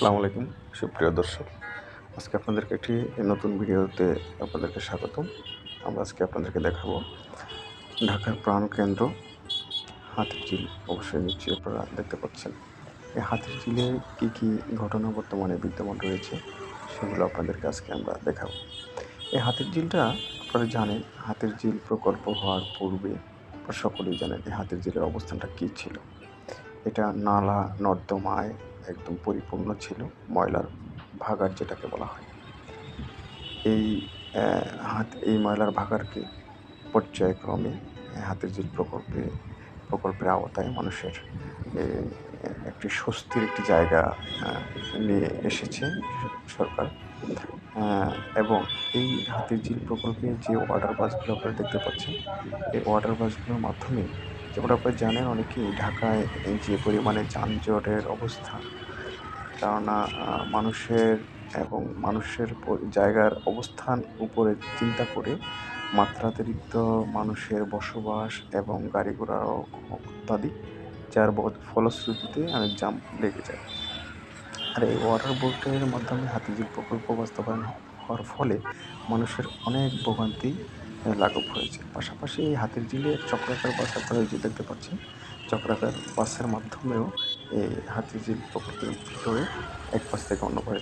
আসসালামু আলাইকুম, সুপ্রিয় দর্শক। আজকে আপনাদেরকে একটি নতুন ভিডিওতে আপনাদেরকে স্বাগতম। আমরা আজকে আপনাদেরকে দেখাবো ঢাকার প্রাণকেন্দ্র হাতির ঝিল। অবশ্যই নিশ্চয়ই আপনারা দেখতে পাচ্ছেন। এই হাতির ঝিলে কী কী ঘটনা বর্তমানে বিদ্যমান রয়েছে, সেগুলো আপনাদেরকে আজকে আমরা দেখাবো। এই হাতির ঝিলটা আপনারা জানেন, হাতির ঝিল প্রকল্প হওয়ার পূর্বে সকলেই জানেন এই হাতির ঝিলের অবস্থানটা কী ছিল। এটা নালা, নর্দমায় একদম পরিপূর্ণ ছিল, ময়লার ভাগার যেটাকে বলা হয়। এই হাত, এই ময়লার ভাগারকে পর্যায়ক্রমে হাতের ঝিল প্রকল্পে, প্রকল্পের আওতায় মানুষের একটি স্বস্তির একটি জায়গা নিয়ে এসেছে সরকার। এবং এই হাতির ঝিল প্রকল্পে যে ওয়াটার বাসগুলো আপনারা দেখতে পাচ্ছেন, এই ওয়াটার বাসগুলোর মাধ্যমে যেমন আপনারা জানেন অনেকেই ঢাকায় যে পরিমাণে যানজটের অবস্থা। কেননা মানুষের এবং মানুষের জায়গার অবস্থান উপরে চিন্তা করে মাত্রাতিরিক্ত মানুষের বসবাস এবং গাড়ি ঘোড়া ইত্যাদি যার ফলশ্রুতিতে অনেক জাম লেগে যায়। আর এই ওয়াটার বোর্ডের মাধ্যমে হাতিঝিল প্রকল্প বাস্তবায়ন হওয়ার ফলে মানুষের অনেক ভোগান্তি লাঘব হয়েছে। পাশাপাশি এই হাতির ঝিলে চক্রাকার বাস আপনারা যে দেখতে পাচ্ছেন। চক্রাকার বাসের মাধ্যমেও এই হাতিঝিল প্রকৃতির ভিতরে এক পাশ থেকে অন্য পাশে